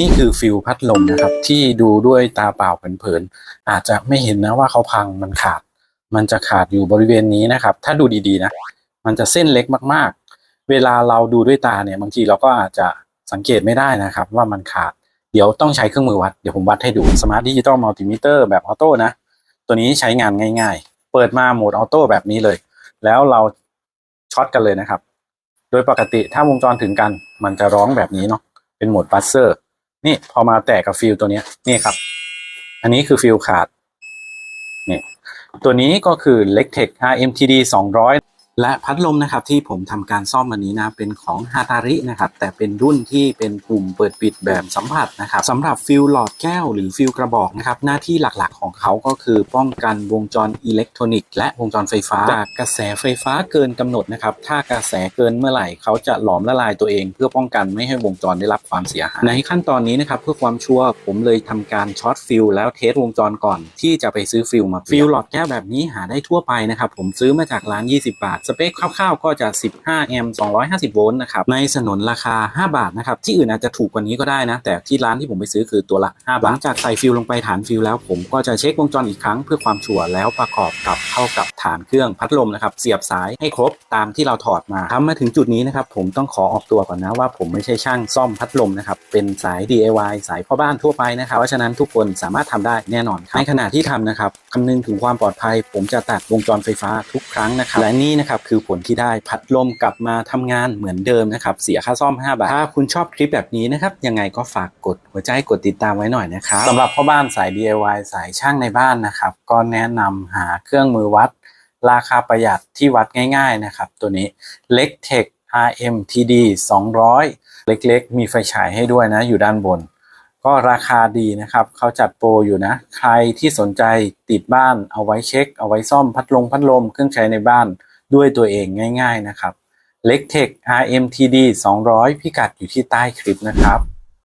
นี่คือฟิลพัดลมนะครับ ที่ดูด้วยตาเปล่าเผินๆอาจจะไม่เห็นนะว่าเขาพังมันขาด มันจะขาดอยู่บริเวณนี้นะครับ ถ้าดูดีๆนะ มันจะเส้นเล็กมากๆ เวลาเราดูด้วยตาเนี่ยบางทีเราก็อาจจะสังเกตไม่ได้นะครับ ว่ามันขาด เดี๋ยวต้องใช้เครื่องมือวัด เดี๋ยวผมวัดให้ดูสมาร์ทดิจิตอลมัลติมิเตอร์แบบออโต้นะ ตัวนี้ใช้งานง่ายๆ เปิดมาโหมดออโต้แบบนี้เลย แล้วเราช็อตกันเลยนะครับ โดยปกติถ้าวงจรถึงกัน มันจะร้องแบบนี้เนาะเป็นโหมดบัสเซอร์ นี่พอมาแตะกับฟิลตัวเนี้ยนี่ครับ อันนี้คือฟิลขาดนี่ตัวนี้ก็คือ l e c t e c RMTD 200 และพัดลมนะครับที่ผมทำการซ่อมวันนี้นะเป็นของฮาตารินะครับแต่เป็นรุ่นที่เป็นปุ่มเปิดปิดแบบสัมผัสนะครับสำหรับฟิลหลอดแก้วหรือฟิลกระบอกนะครับหน้าที่หลักๆของเขาก็คือป้องกันวงจรอิเล็กทรอนิกส์และวงจรไฟฟ้าจากกระแสไฟฟ้าเกินกำหนดนะครับถ้ากระแสเกินเมื่อไหร่เขาจะหลอมละลายตัวเอง เพื่อป้องกันไม่ให้วงจรได้รับความเสียหายในขั้นตอนนี้นะครับเพื่อความชัวร์ผมเลยทำการช็อตฟิลแล้วเทสวงจรก่อน ที่จะไปซื้อฟิลมาฟิลหลอดแก้วแบบนี้หาได้ทั่วไปนะครับผมซื้อมาจากร้าน 20 บาทสเปคคร่าวๆก็จะ 15 แอมป์ 250 โวลต์นะครับ ในสนนราคา 5 บาทนะครับ ที่อื่นอาจจะถูกกว่านี้ก็ได้นะ แต่ที่ร้านที่ผมไปซื้อคือตัวละ 5 บาท หลังจากใส่ฟิลลงไปฐานฟิลแล้ว ผมก็จะเช็ควงจรอีกครั้งเพื่อความชัวร์แล้วประกอบกับเข้ากับฐานเครื่องพัดลมนะครับ เสียบสายให้ครบตามที่เราถอดมาทำมาถึงจุดนี้นะครับผมต้องขอออกตัวก่อนนะว่าผมไม่ใช่ช่างซ่อมพัดลมนะครับ เป็นสาย DIY สายพ่อบ้านทั่วไปนะครับ เพราะฉะนั้นทุกคนสามารถทำได้แน่นอนครับในขณะที่ทำนะครับคำนึงถึงความปลอดภัย ผมจะตัดวงจรไฟฟ้าทุกครั้งนะครับและนี่นะครับคือผลที่ได้พัดลมกลับมาทำงานเหมือนเดิมนะครับเสียค่าซ่อม 5 บาท ถ้าคุณชอบคลิปแบบนี้นะครับยังไงก็ฝากกดหัวใจกดติดตามไว้หน่อยนะครับสำหรับพ่อบ้านสาย DIY สายช่างในบ้านนะครับก็แนะนำหาเครื่องมือวัด ราคาประหยัดที่วัดง่าย ๆนะครับ ตัวนี้ l e c t e c RMTD 200 เล็กๆ มีไฟฉายให้ด้วยนะ อยู่ด้านบน ก็ราคาดีนะครับ เขาจัดโปรอยู่นะ ใครที่สนใจติดบ้านเอาไว้เช็ค เอาไว้ซ่อมพัดลมพัดลมเครื่องใช้ในบ้าน ด้วยตัวเองง่าย ๆนะครับ Lectech RMTD 200 พิกัดอยู่ที่ใต้คลิปนะครับ